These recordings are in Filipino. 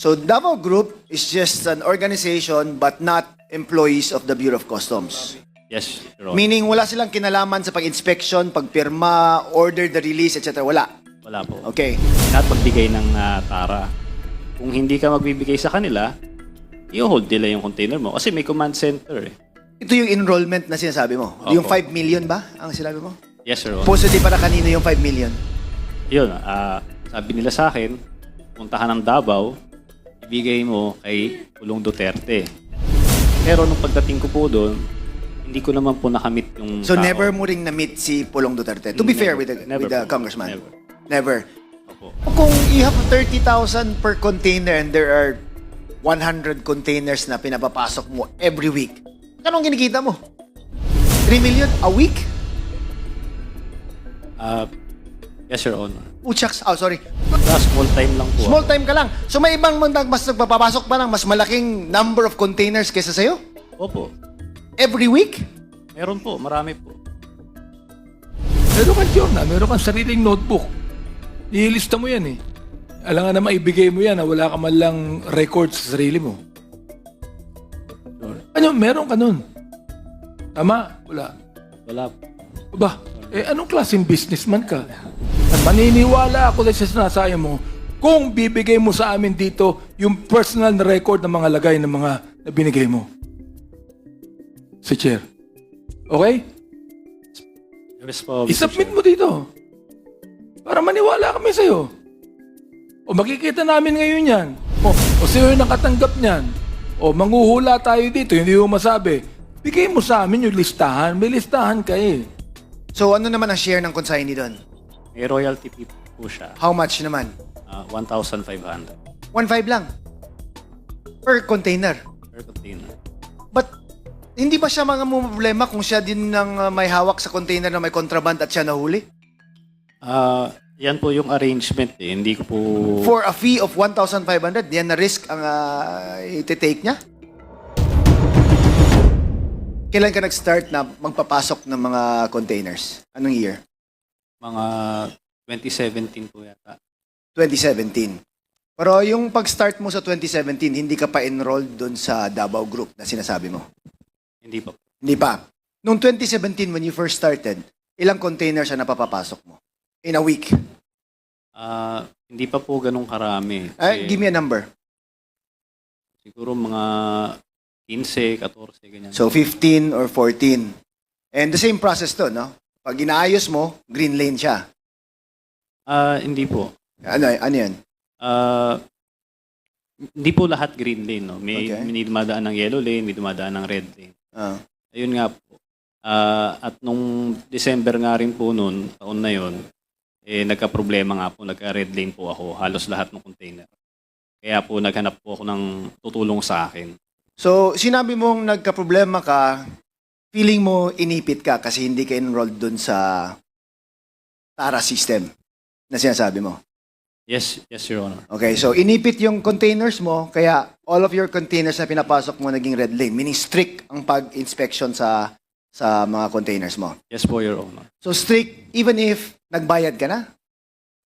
So Davao Group is just an organization but not employees of the Bureau of Customs. Yes, Your Honor. Meaning wala silang kinalaman sa pag-inspection, pagpirma, order the release, etc. Wala. Wala po. Okay. Lahat magbigay ng ah, tara. Kung hindi ka magbibigay sa kanila, i-hold nila yung container mo. Kasi may command center eh. Ito yung enrollment na sinasabi mo. Opo. Yung 5 million ba ang sinabi mo? Yes, Your Honor. Supposedly para kanino yung 5 million? Yun, ah, sabi nila sa akin, puntahan ng Davao, ibigay mo kay Pulong Duterte. Pero nung pagdating ko po doon, hindi ko naman po nakamit yung So tao. never mo ring na-meet si Pulong Duterte. To be Never. fair with the, Never with the po. congressman. Never. Never. Opo. Kung you have 30,000 per container and there are 100 containers na pinapapasok mo every week, magkano ang kinikita mo? 3 million a week? Ah, yes, Your Honor. Utsaks. Oh, sorry. Sa small time lang po. Small time ka lang. So may ibang mandag mas nagpapapasok pa ng mas malaking number of containers kaysa sa'yo? Opo. Every week? Meron po, marami po. Meron kang journal, meron kang sariling notebook. Ilista mo yan eh. Alam nga na maibigay mo yan na wala ka man lang record sa sarili mo. Ano, meron ka nun. Tama? Wala. Wala po. Ba, eh anong klaseng businessman ka? At maniniwala ako sa sinasabi mo kung bibigay mo sa amin dito yung personal na record ng mga lagay ng mga na binigay mo. Si Chair. Okay? Yes po, Mr. I-submit Chair. mo dito. Para maniwala kami sa'yo. O makikita namin ngayon yan. O, o sa'yo yung nakatanggap niyan. O manguhula tayo dito, hindi mo masabi. Bigay mo sa amin yung listahan. May listahan ka eh. So ano naman ang share ng consignee doon? May royalty fee po siya. How much naman? Ah, 1,500 1.5 lang. Per container. per container. But hindi ba siya mga problema kung siya din nang uh, may hawak sa container na may contraband at siya nahuli? Ah, yan po yung arrangement eh. Hindi ko po... For a fee of 1,500, yan na risk ang uh, iti-take niya? Kailan ka nag-start na magpapasok ng mga containers? Anong year? mga 2017 po yata. 2017. Pero yung pag-start mo sa 2017, hindi ka pa enrolled doon sa Davao Group na sinasabi mo? Hindi pa. Hindi pa. Noong 2017, when you first started, ilang containers ang napapapasok mo? In a week? Ah, hindi pa po ganun karami. Ay, Kasi give me a number. Siguro mga 15, 14, ganyan. So, 15 or 14. And the same process to, no? Pag inaayos mo, green lane siya. Ah, hindi po. Ano, ano yan? Ah, hindi po lahat green lane, no? May, Okay. may dumadaan ng yellow lane, may dumadaan ng red lane. Ah. Ayun nga po. Ah, at nung December nga rin po noon, taon na yon, eh, nagka-problema nga po, nagka-red lane po ako, halos lahat ng container. Kaya po naghanap po ako ng tutulong sa akin. So, sinabi mong nagka-problema ka, feeling mo inipit ka kasi hindi ka enrolled dun sa TARA system na sinasabi mo. Yes, yes, Your Honor. Okay, so inipit yung containers mo, kaya all of your containers na pinapasok mo naging red lane, meaning strict ang pag-inspection sa sa mga containers mo. Yes po, Your Honor. So strict even if nagbayad ka na,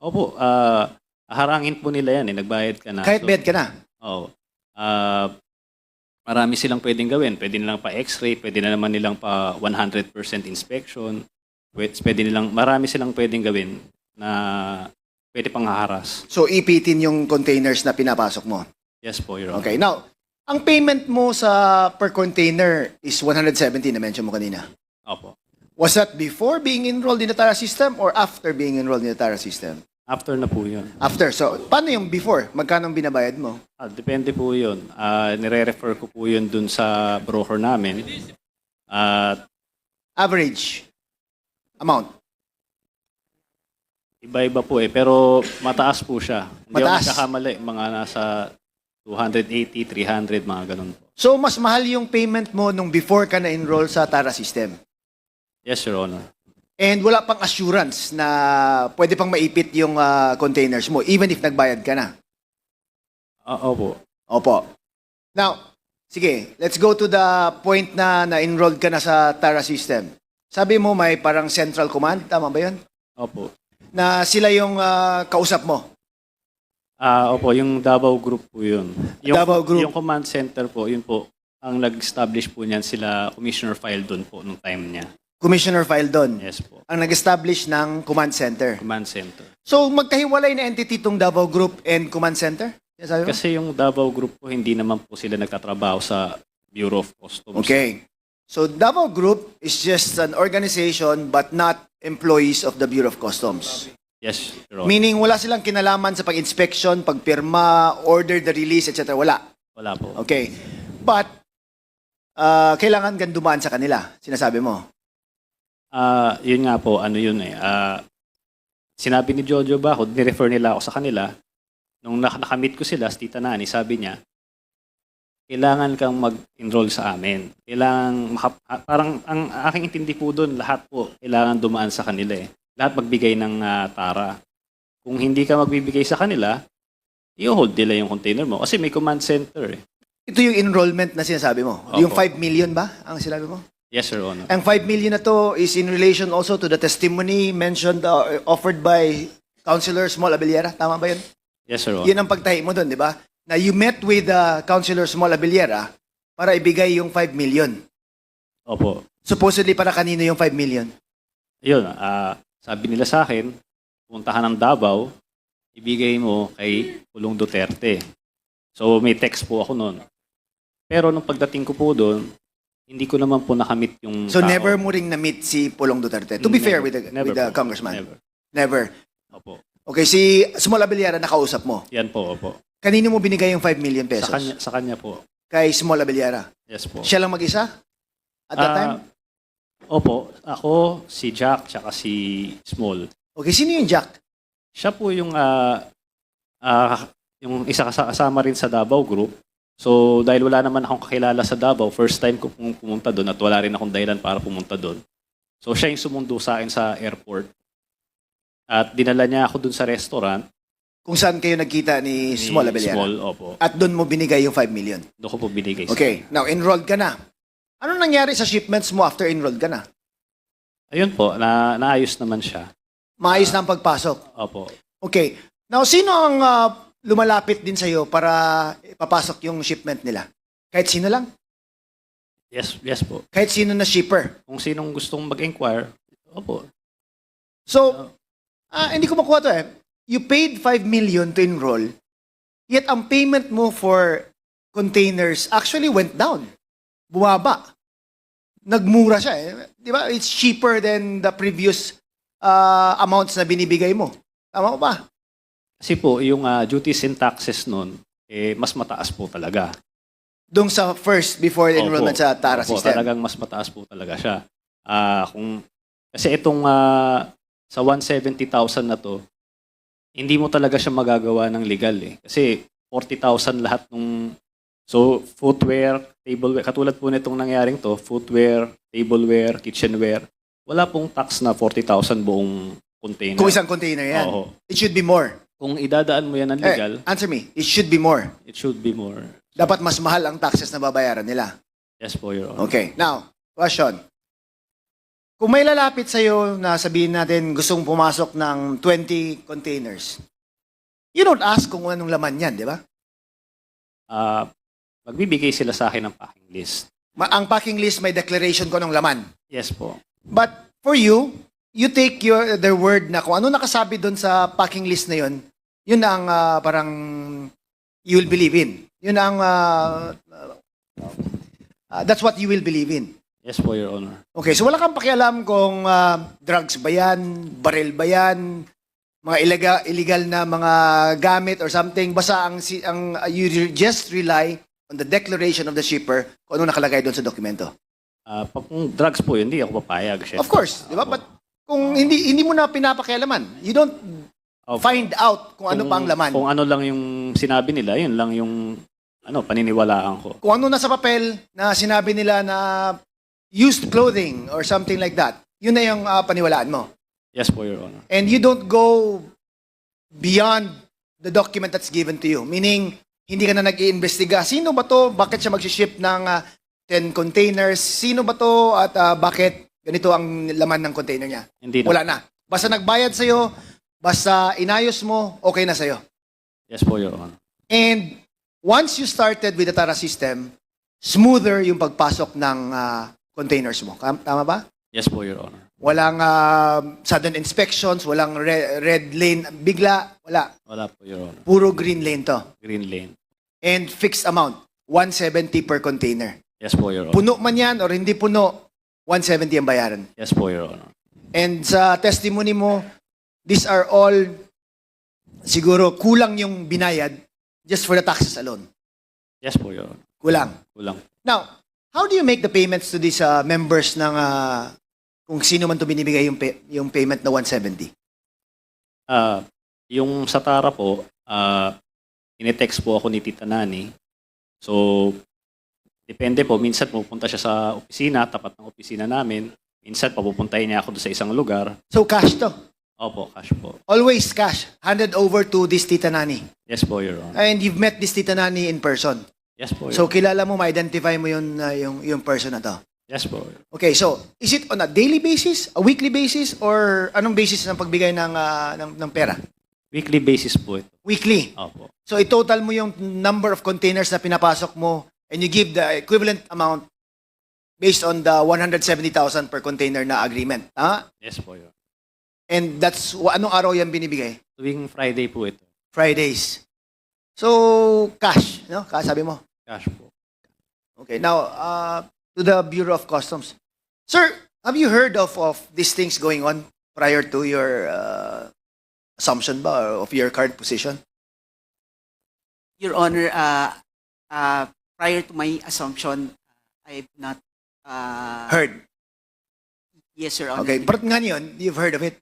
Opo, ah harangin po nila yan eh, nagbayad ka na. kahit So, bayad ka na. Oo. Ah, marami silang pwedeng gawin. Pwede nilang pa x-ray, pwede na naman nilang pa 100% inspection. Pwede, nilang, marami silang pwedeng gawin na pwede pang haharas. So ipitin yung containers na pinapasok mo. Yes po, Your Honor. Okay, now, ang payment mo sa per container is 170 na mention mo kanina. Opo. Was that before being enrolled in the TARA system or after being enrolled in the TARA system? After na po yun. After. So, paano yung before? Magkano ang binabayad mo? Ah, depende po yun. Ah, nire-refer ko po yun dun sa broker namin. At Average amount. iba-iba po eh. Pero mataas po siya. Hindi Mataas? ako nagkakamali. Mga nasa 280, 300, mga ganun po. So, mas mahal yung payment mo nung before ka na-enroll sa TARA system. Yes, Your Honor. And wala pang assurance na pwede pang maipit yung ah, containers mo even if nagbayad ka na. Ah, opo. Opo. Now, sige, let's go to the point na na-enrolled ka na sa TARA system. Sabi mo may parang central command, tama ba yun? Opo. Na sila yung ah, kausap mo. Ah, opo, yung Davao Group po yun. Yung, Davao Group. Yung command center po, yun po, ang nag-establish po niyan sila, Commissioner File doon po, nung time niya. Commissioner file doon. Yes po, Ang nag-establish ng command center. command center. So, magkahiwalay na entity itong Davao Group and command center? Yan sabi mo? Kasi yung Davao Group po, hindi naman po sila nagtatrabaho sa Bureau of Customs. Okay. So, Davao Group is just an organization but not employees of the Bureau of Customs. Yes, Your Honor. Meaning, wala silang kinalaman sa pag-inspection, pagpirma, order the release, etc. Wala. Wala po. Okay. But, uh, kailangan gan dumaan sa kanila, sinasabi mo. Ah, yun nga po, ano yun eh. ah, sinabi ni Jojo ba, ni-refer nila ako sa kanila. Nung nak- nakamit ko sila, si Tita Nani, sabi niya, kailangan kang mag-enroll sa amin. Kailangan, maka- ah, parang ang aking intindi po doon, lahat po, kailangan dumaan sa kanila eh. Lahat magbigay ng ah, tara. Kung hindi ka magbibigay sa kanila, i-hold nila yung container mo. Kasi may command center eh. Ito yung enrollment na sinasabi mo. Opo. Yung 5 million ba ang sinabi mo? Yes, Sir Honor. Ang 5 million na to is in relation also to the testimony mentioned, uh, offered by Councilor Small Abellera. Tama ba yun? Yes, Sir Honor. Yun ang pagtahi mo doon, di ba? Na you met with uh, Councilor Small Abellera para ibigay yung 5 million. Opo. Supposedly para kanino yung 5 million? Yun, ah, sabi nila sa akin, puntahan ng Davao, ibigay mo kay Pulong Duterte. So may text po ako noon. Pero nung pagdating ko po doon, hindi ko naman po nakamit yung So tao. never mo ring na-meet si Pulong Duterte. To be Never. fair with the, Never with the po. congressman. Never. Never. Opo. Okay, si Small Abellera nakausap mo. Yan po, opo. Kanino mo binigay yung 5 million pesos? Sa kanya, sa kanya po. Kay Small Abellera. Yes po. Siya lang mag-isa? At that Ah, time? Opo. Ako, si Jack, tsaka si Small. Okay, sino yung Jack? Siya po yung ah, ah, yung isa kasa- kasama rin sa Davao Group. So, dahil wala naman akong kakilala sa Davao, first time ko pum- pumunta doon at wala rin akong dahilan para pumunta doon. So, siya yung sumundo sa akin sa airport. At dinala niya ako doon sa restaurant. Kung saan kayo nagkita ni ni Small Abellera? Small, opo. At doon mo binigay yung 5 million. Doon ko po binigay. sa- Okay, now enrolled ka na. Ano nangyari sa shipments mo after enrolled ka na? Ayun po, na, naayos naman siya. Maayos na ang pagpasok. Opo. Okay. Now, sino ang ah, lumalapit din sa'yo para ipapasok yung shipment nila? Kahit sino lang? Yes, yes po. Kahit sino na shipper? Kung sinong gustong mag-inquire, opo. So, ah, hindi ko makuha to eh. You paid 5 million to enroll, yet ang payment mo for containers actually went down. Bumaba. Nagmura siya eh. Di ba? It's cheaper than the previous ah, amounts na binibigay mo. Tama ba? Kasi po, yung ah, duties and taxes nun, eh, mas mataas po talaga. Doon sa first, before the enrollment sa TARA Opo, system. talagang mas mataas po talaga siya. Ah, kung kasi itong ah, sa 170,000 na to, hindi mo talaga siya magagawa ng legal eh. Kasi 40,000 lahat nung So, footwear, tableware, katulad po nitong nangyaring to, footwear, tableware, kitchenware, wala pong tax na 40,000 buong container. Kung isang container yan. Oo. It should be more. Kung idadaan mo yan ng legal, Eh, answer me. It should be more. it should be more. Dapat mas mahal ang taxes na babayaran nila. Yes po, Your Honor. Okay. Now, question. Kung may lalapit sa'yo na sabihin natin gustong pumasok ng 20 containers, you don't ask kung anong laman yan, di ba? Ah, magbibigay sila sa akin ng packing list. Ma- ang packing list may declaration ko ng laman. Yes po. But for you, you take your their word na kung ano nakasabi doon sa packing list na yun, yun ang ah, parang you will believe in. Yun ang ah, ah, that's what you will believe in. Yes po, Your Honor. Okay, so wala kang pakialam kung ah, drugs ba yan, baril ba yan, mga illegal, illegal na mga gamit or something. Basta ang, ang ah, you just rely on the declaration of the shipper kung ano nakalagay doon sa dokumento. Ah, pag kung drugs po, yun, hindi ako papayag. syempre. Of course, di ba? But kung hindi hindi mo na pinapakialaman, you don't Opo. find out kung ano pa ang laman. Kung ano lang yung sinabi nila, yun lang yung ano, paniniwalaan ko. Kung ano nasa papel na sinabi nila na used clothing or something like that, yun na yung ah, paniwalaan mo. Yes po, Your Honor. And you don't go beyond the document that's given to you. Meaning, hindi ka na nag-iimbestiga. Sino ba to? Bakit siya mag-ship ng ah, 10 containers? Sino ba to? At ah, bakit ganito ang laman ng container niya? Hindi na. Wala na. Basta nagbayad sa'yo, basta inayos mo, okay na sa'yo. Yes po, Your Honor. And once you started with the TARA system, smoother yung pagpasok ng ah, containers mo. Kam- Tama ba? Yes po, Your Honor. Walang ah, sudden inspections, walang re- red lane bigla, wala. Wala po, Your Honor. Puro green lane to. Green lane. And fixed amount, 170 per container. Yes po, Your Honor. Puno man yan or hindi puno, 170 ang bayaran. Yes po, Your Honor. And sa testimony mo, these are all siguro kulang yung binayad just for the taxes alone. Yes po, Your Honor. Kulang. Kulang. Now, how do you make the payments to these uh, members ng uh, kung sino man to binibigay yung, pay- yung payment na 170? Ah, yung sa Tara po, ah, inetext po ako ni Tita Nani. So, depende po. Minsan pupunta siya sa opisina, tapat ng opisina namin. Minsan papupuntahin niya ako doon sa isang lugar. So cash to. Opo, cash po. Always cash. Handed over to this Tita Nani. Yes po, Your Honor. And you've met this Tita Nani in person. Yes po, Your So kilala mo, ma-identify mo yung, uh, yung, yung person na to. Yes po. Okay, so is it on a daily basis, a weekly basis, or anong basis ng pagbigay ng, uh, ng, ng pera? Weekly basis po ito. Weekly. Opo. So i-total mo yung number of containers na pinapasok mo and you give the equivalent amount based on the 170,000 per container na agreement. Ha? Yes po, Your Honor. And that's, anong araw yan binibigay? Tuwing Friday po ito. Fridays. So, cash, no? Cash, sabi mo. Cash po. Okay, now, uh, to the Bureau of Customs. Sir, have you heard of, of these things going on prior to your uh, assumption ba of your current position? Your Honor, uh, uh, prior to my assumption, I've not. Uh, Heard. Yes, Your Honor. Okay, but nga yun, you've heard of it.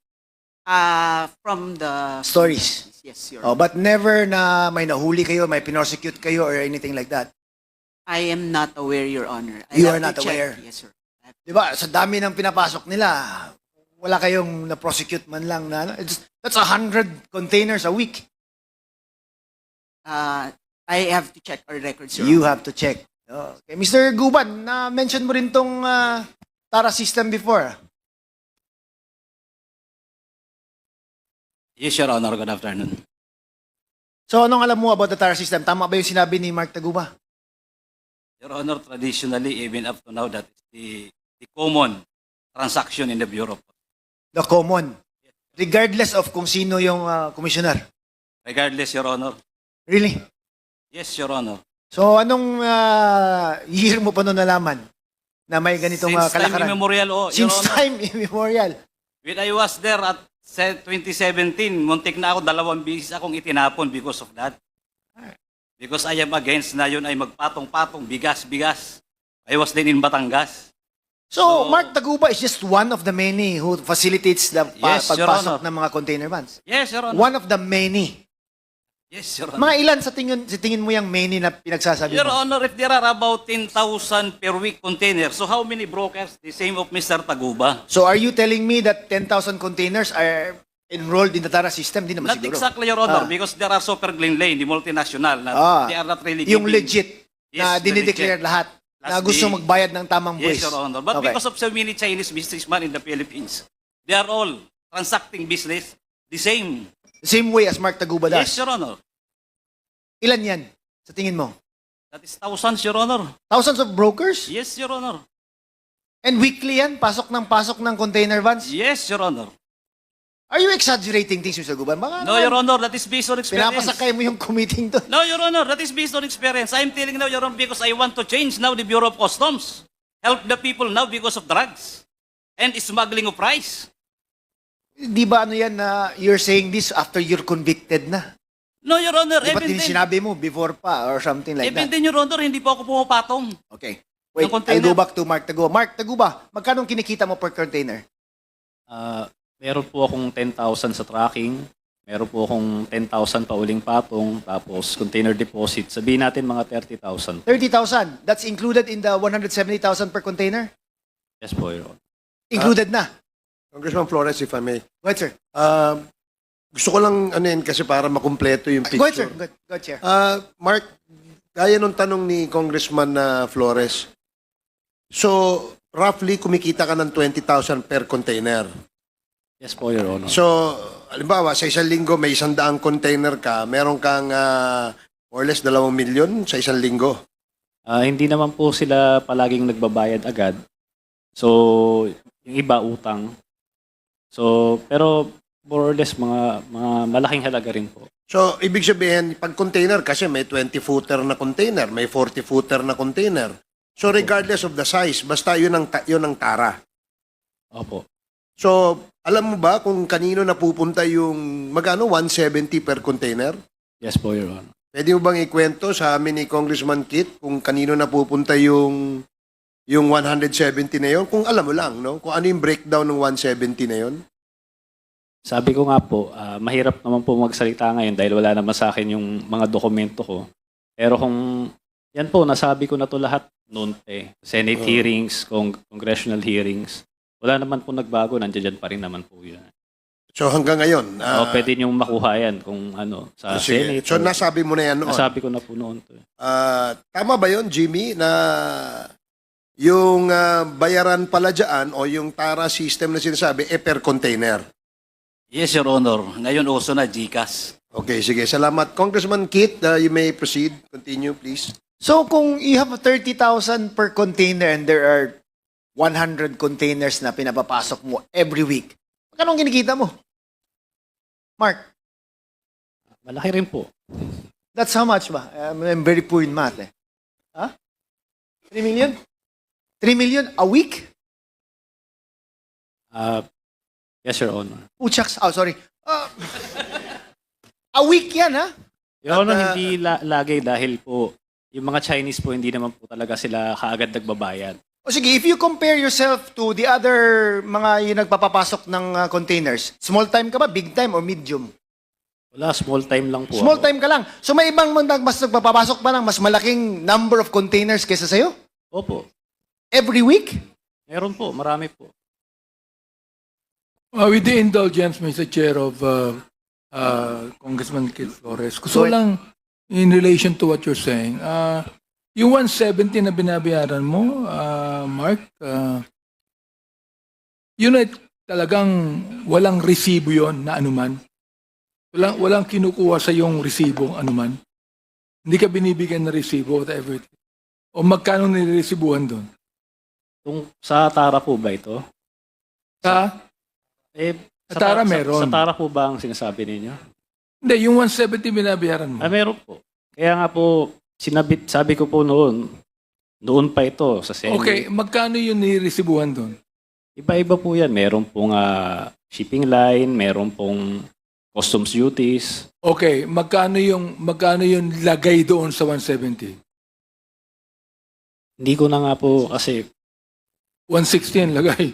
Uh, from the Stories. Yes, Your Oh, Honor. but never na may nahuli kayo, may pinosecute kayo or anything like that. I am not aware, Your Honor. I You have are to not check. aware? Yes, sir. I have- Di ba? Sa dami ng pinapasok nila, wala kayong na-prosecute man lang na ano? It's, that's a hundred containers a week. Uh, I have to check our records, Your You Honor. have to check. Okay. Mr. Guban, na-mention mo rin tong ah, Tara system before. Yes, Your Honor. Good afternoon. So, anong alam mo about the Tara system? Tama ba yung sinabi ni Mark Taguba? Your Honor, traditionally, even up to now, that is the, the common transaction in the Bureau. The common. Regardless of kung sino yung ah, commissioner. Regardless, Your Honor. Really? Yes, Your Honor. So, anong ah, year mo pa noon nalaman na may ganitong ah, Since time kalakaran? immemorial, oh, Your Since Honor. time immemorial. When I was there at se- 2017, muntik na ako, dalawang bisis akong itinapon because of that. Because I am against na yun ay magpatong-patong, bigas-bigas. I was then in Batangas. So, So- Mark Taguba is just one of the many who facilitates the pa- Yes, Your pagpasok Honor. ng mga container vans. Yes, Your Honor. One of the many. Yes, Your Honor. Mga ilan sa tingin, sa tingin mo yung many na pinagsasabi Your mo? Honor, if there are about 10,000 per week containers, so how many brokers? The same of Mr. Taguba. So, are you telling me that 10,000 containers are enrolled in the TARA system? Di naman Not siguro. exactly, Your Honor, Ah. because there are Super Green Lane, the multinational, na Ah. they are not really Yung giving- legit na Yes, the dinideclare legit. lahat na Plus gusto the- magbayad ng tamang buwis. Yes, Your Honor. But Okay. because of so many Chinese businessmen in the Philippines, they are all transacting business the same. Same way as Mark Taguba does. Yes, Your Honor. Ilan yan sa tingin mo? That is thousands, Your Honor. Thousands of brokers? Yes, Your Honor. And weekly yan? Pasok ng pasok ng container vans? Yes, Your Honor. Are you exaggerating things, Mr. Guban? Baka No, Your Honor, that is based on experience. pinapasakay mo yung committing to. No, Your Honor, that is based on experience. I'm telling now, Your Honor, because I want to change now the Bureau of Customs. Help the people now because of drugs and smuggling of rice. Di ba ano yan na you're saying this after you're convicted na? No, Your Honor, Di ba even din then, sinabi mo before pa or something like even that? then, Your Honor, hindi po ako pumapatong. Okay. Wait, container- I'll go back to Mark Taguba. Mark Taguba, magkano kinikita mo per container? Ah, meron po akong 10,000 sa tracking. Meron po akong 10,000 pa uling patong. Tapos container deposit. Sabihin natin mga 30,000. 30,000. That's included in the 170,000 per container? Yes po, Your Honor. Included na. Congressman Flores, if I may. Go ahead, sir. Um, gusto ko lang ano yun kasi para makumpleto yung Go ahead, sir. picture. Go ahead, go ahead, Chair. Ah, Mark, gaya nung tanong ni Congressman na Flores. So, roughly kumikita ka ng 20,000 per container. Yes po, Your Honor. So, halimbawa, sa isang linggo may isang daang container ka, meron kang ah, more or less dalawang milyon sa isang linggo. Ah, hindi naman po sila palaging nagbabayad agad. So, yung iba utang. So, pero more or less mga mga malaking halaga rin po. So, ibig sabihin, pag container, kasi may 20-footer na container, may 40-footer na container. So, regardless of the size, basta yun ang, ta- yun ang tara. Opo. So, alam mo ba kung kanino napupunta yung, magano, 170 per container? Yes po, Your Honor. Pwede mo bang ikwento sa amin ni Congressman Kit kung kanino napupunta yung yung 170 na yon? Kung alam mo lang, no? Kung ano yung breakdown ng 170 na yon? Sabi ko nga po, ah, mahirap naman po magsalita ngayon dahil wala naman sa akin yung mga dokumento ko. Pero kung yan po, nasabi ko na to lahat noon eh. Senate Oh. hearings, cong- congressional hearings. Wala naman po nagbago, nandiyan dyan pa rin naman po yun. So hanggang ngayon, o ah, pwede niyong makuha yan kung ano, sa sige. Senate. So or- nasabi mo na yan noon. nasabi ko na po noon to. eh. Ah, tama ba yon Jimmy, na yung ah, bayaran pala dyan o yung TARA system na sinasabi, eh per container? Yes, Your Honor. Ngayon uso na GCash. Okay, sige. Salamat. Congressman Kit, ah, you may proceed. Continue, please. So kung you have 30,000 per container and there are 100 containers na pinapapasok mo every week, magkano ang kinikita mo? Mark, Malaki rin po. that's how much ba? I'm, I'm very poor in math eh. Ha? 3 million? 3 million a week? Ah, yes, Your Honor. Puchaks. Oh, sorry. Ah, a week yan, ha? Your Honor, ah, hindi la- lagi dahil po, yung mga Chinese po, hindi naman po talaga sila kaagad nagbabayad. O sige, if you compare yourself to the other mga yung nagpapapasok ng ah, containers, small time ka ba, big time, or medium? Wala, small time lang po. Small ako. time ka lang. So may ibang mga mas nagpapapasok pa ng mas malaking number of containers kesa sa'yo? Opo. Every week? Meron po, marami po. Uh, with the indulgence, Mr. Chair of uh, uh, Congressman Kit Flores, gusto lang in relation to what you're saying, uh, yung 170 na binabayaran mo, uh, Mark, uh, yun ay talagang walang resibo yon na anuman. Walang, walang kinukuha sa yung resibo anuman. Hindi ka binibigyan ng resibo, whatever. it is. O magkano niresibuhan doon? Kung sa Tara po ba ito? Sa, Eh, Sa Tara meron. Sa, Tara po ba ang sinasabi ninyo? hindi, yung 170 binabayaran mo. Ah, meron po. Kaya nga po, sinabit, sabi ko po noon, noon pa ito sa Senate. Okay, magkano yung niresibuhan doon? Iba-iba po yan. Meron pong ah, shipping line, meron pong customs duties. Okay, magkano yung magkano yung lagay doon sa 170? Hindi ko na nga po kasi 160 ang lagay.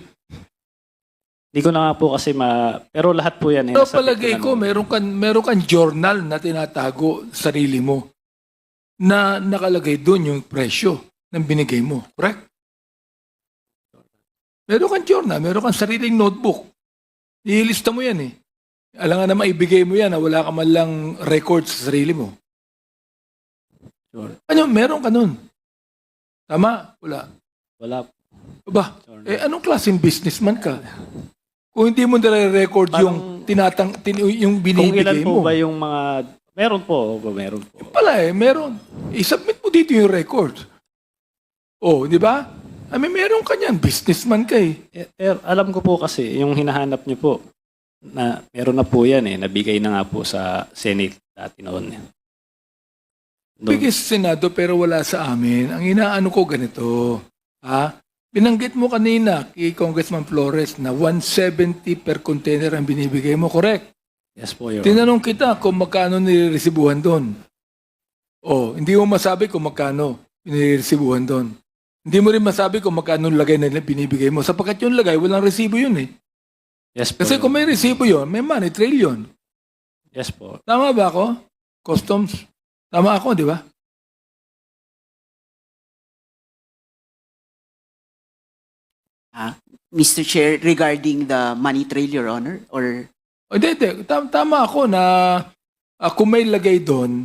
Hindi ko na nga po kasi ma... Pero lahat po yan. eh, nasabit palagay ko meron kan meron kan journal na tinatago sa sarili mo na nakalagay doon yung presyo ng binigay mo, correct? Meron kang journal, meron kang sariling notebook. Ilista mo yan eh. Alam nga na maibigay mo yan na wala ka man lang record sa sarili mo. Sure. Ano, meron ka nun. Tama? Wala. Wala po. Ba, Sure. eh anong klaseng businessman ka? Kung hindi mo nare-record Parang- yung tinatang tin, yung Kung ilan binibigay po mo. ba yung mga... Meron po. Meron po. Pala eh, meron. I-submit mo dito yung record. Oh, di ba? I mean, meron ka niyan. Businessman ka eh. Eh, pero alam ko po kasi, yung hinahanap niyo po, na meron na po yan eh, nabigay na nga po sa Senate dati noon. eh. Sa Senado pero wala sa amin. Ang inaano ko ganito. Ha? Binanggit mo kanina kay Congressman Flores na 170 per container ang binibigay mo. Correct. Yes po, Your. Tinanong kita kung magkano niresibuhan doon. Oh, hindi mo masabi kung magkano niresibuhan doon. Hindi mo rin masabi kung magkano lagay na binibigay mo. Sapagkat yung lagay, walang resibo yun eh. Yes po. Kasi Your kung may resibo yun, may money trail yun. Yes po. Tama ba ako? Customs. Tama ako, di ba? Mr. Chair, regarding the money trail, Your Honor, or O hindi, hindi. Tam- Tama ako na ah, kung may lagay doon,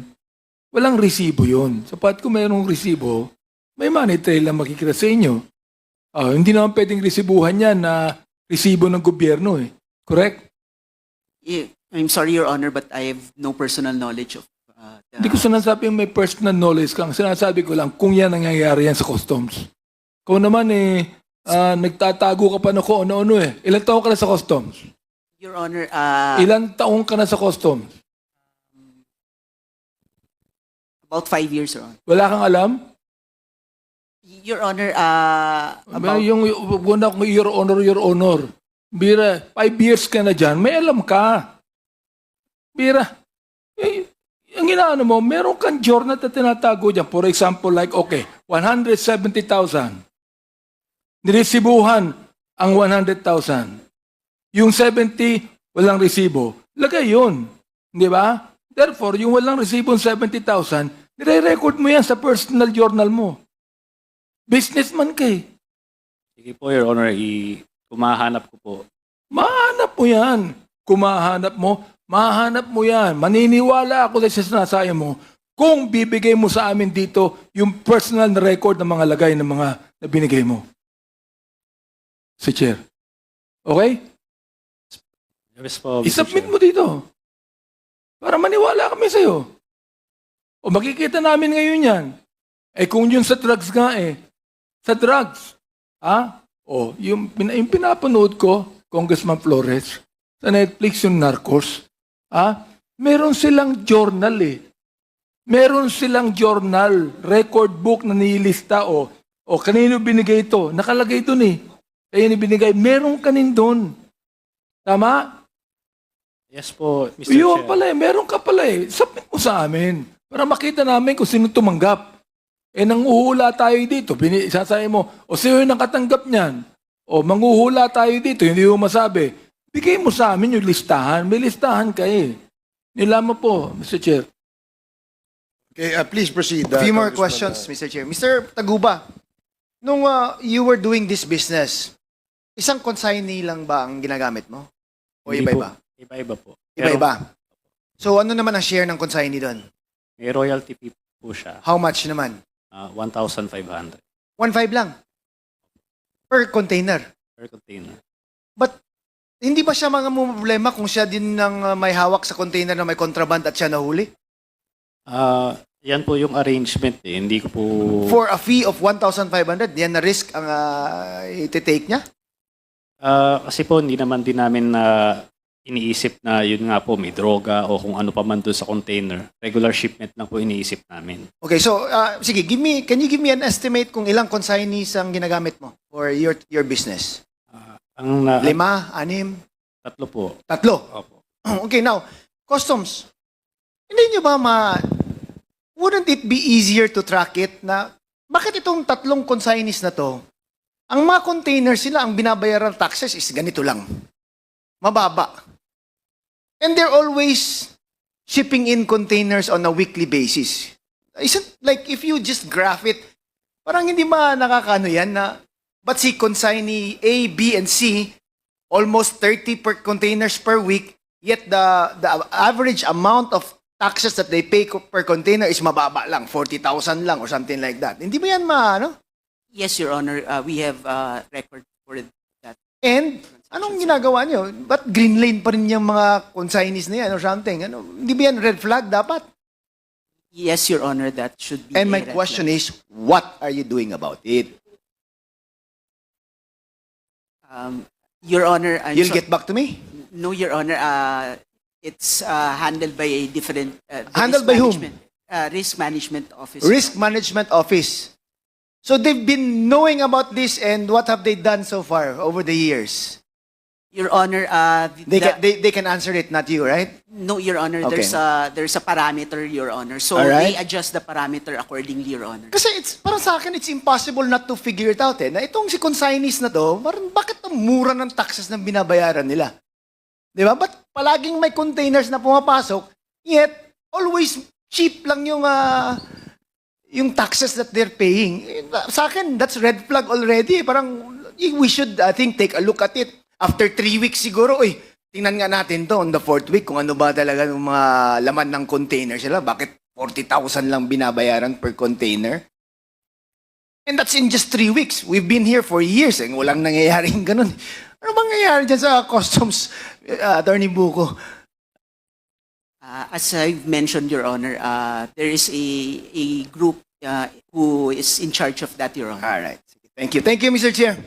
walang resibo yun. Sapat kung mayroong resibo, may money trail na makikita sa inyo. Ah, hindi naman pwedeng resibuhan yan na resibo ng gobyerno eh. Correct? Eh, I'm sorry, Your Honor, but I have no personal knowledge of uh, the- Hindi ko sinasabing may personal knowledge kang. Sinasabi ko lang kung yan nangyayari yan sa customs. Kung naman eh, ah, nagtatago ka pa na kung ano-ano eh. Ilan taon ka na sa customs? Your Honor, uh, Ilan taon ka na sa customs? about five years, Your Honor. Wala kang alam? Your Honor, uh, About, about, yung una kong your honor, your honor. Bira, five years ka na dyan, may alam ka. Bira, eh, ang inaano mo, meron kang journal na tinatago dyan. For example, like, okay, 170,000. Niresibuhan ang 100,000. Yung 70, walang resibo. Lagay yun. Di ba? Therefore, yung walang resibo 70,000, nire-record mo yan sa personal journal mo. Businessman ka eh. Sige po, Your Honor, i kumahanap ko po. Mahanap mo yan. Kung mahanap mo, mahanap mo yan. Maniniwala ako sa sinasaya mo kung bibigay mo sa amin dito yung personal na record ng mga lagay ng mga na binigay mo. Si Chair. Okay? Yes po, Mr. I-submit Chair. mo dito. Para maniwala kami sa'yo. O makikita namin ngayon yan. Eh kung yun sa drugs nga eh. Sa drugs. Ha? O, yung, yung pinapanood ko, Congressman Flores, sa Netflix yung Narcos. Ha? Meron silang journal eh. Meron silang journal, record book na nilista o o kanino binigay ito? Nakalagay doon eh. Kaya ni binigay, meron kanin doon. Tama? Yes po, Mr. Yun Chair. pala eh, meron ka pala eh. Submit mo sa amin para makita namin kung sino tumanggap. Eh, nanguhula tayo dito. Bini, sasabi mo, o sino yung nakatanggap niyan? O manguhula tayo dito, hindi mo masabi. Bigay mo sa amin yung listahan. May listahan ka eh. Nilaman po, Mr. Chair. Okay, uh, please proceed. A uh, few more Congressman, questions, uh, Mr. Chair. Mr. Taguba, nung uh, you were doing this business, isang consignee lang ba ang ginagamit mo? O Hindi iba-iba? po. Iba-iba po. Pero Iba-iba. So ano naman ang share ng consignee doon? May royalty fee po siya. How much naman? ah, 1,500 1.5 lang. Per container. per container. But hindi ba siya mga problema kung siya din nang uh, may hawak sa container na may contraband at siya nahuli? Ah, yan po yung arrangement eh. Hindi ko po... For a fee of 1,500, yan na risk ang uh, iti-take niya? Ah, kasi po, hindi naman din namin na iniisip na yun nga po, may droga o kung ano pa man doon sa container. Regular shipment lang po iniisip namin. Okay, so uh, sige, give me can you give me an estimate kung ilang consignees ang ginagamit mo for your your business? Ah, ang na, Lima, anim, tatlo po. tatlo. Opo. Okay, now, customs. Hindi nyo ba ma wouldn't it be easier to track it na bakit itong tatlong consignees na to, ang mga containers sila, ang binabayaran taxes is ganito lang. Mababa. And they're always shipping in containers on a weekly basis. Isn't like if you just graph it, parang hindi ba nakakano yan na but si consignee A, B, and C almost 30 per containers per week, yet the the average amount of taxes that they pay per container is mababa lang, 40,000 lang or something like that. Hindi ba yan ma, ano? Yes, Your Honor, uh, we have uh, record for that. And anong ginagawa nyo? Ba't green lane pa rin yung mga consignees na yan or something? Ano, hindi ba yan red flag dapat? Yes, Your Honor, that should be. And a my red question flag. is, what are you doing about it? Um, Your Honor, I'm You'll so- get back to me? No, Your Honor, uh, it's uh, handled by a different. Uh, the Handled risk by whom? management- Uh, risk management office. Risk Management Office. So they've been knowing about this and what have they done so far over the years? Your Honor, uh, the- They the- can, they, they can answer it, not you, right? no, Your Honor, Okay. there's a there's a parameter, Your Honor. So Alright. they adjust the parameter accordingly, Your Honor. Kasi it's, parang sa akin, it's impossible not to figure it out eh. Na itong si consignees na to, parang bakit ang mura ng taxes na binabayaran nila? Di ba? Ba't palaging may containers na pumapasok, yet always cheap lang yung ah, yung taxes that they're paying. Eh, Sa akin, that's red flag already. Parang we should, I think, take a look at it. After three weeks siguro, eh, tingnan nga natin to on the fourth week kung ano ba talaga yung mga laman ng container sila. Bakit 40,000 lang binabayaran per container? And that's in just three weeks. We've been here for years and walang nangyayaring ganun. Ano mangyayari dyan sa customs, uh, Attorney Buko? Uh, as I've mentioned, Your Honor, uh, there is a, a group uh, who is in charge of that, Your Honor. All right. Thank you. Thank you, Mr. Chair.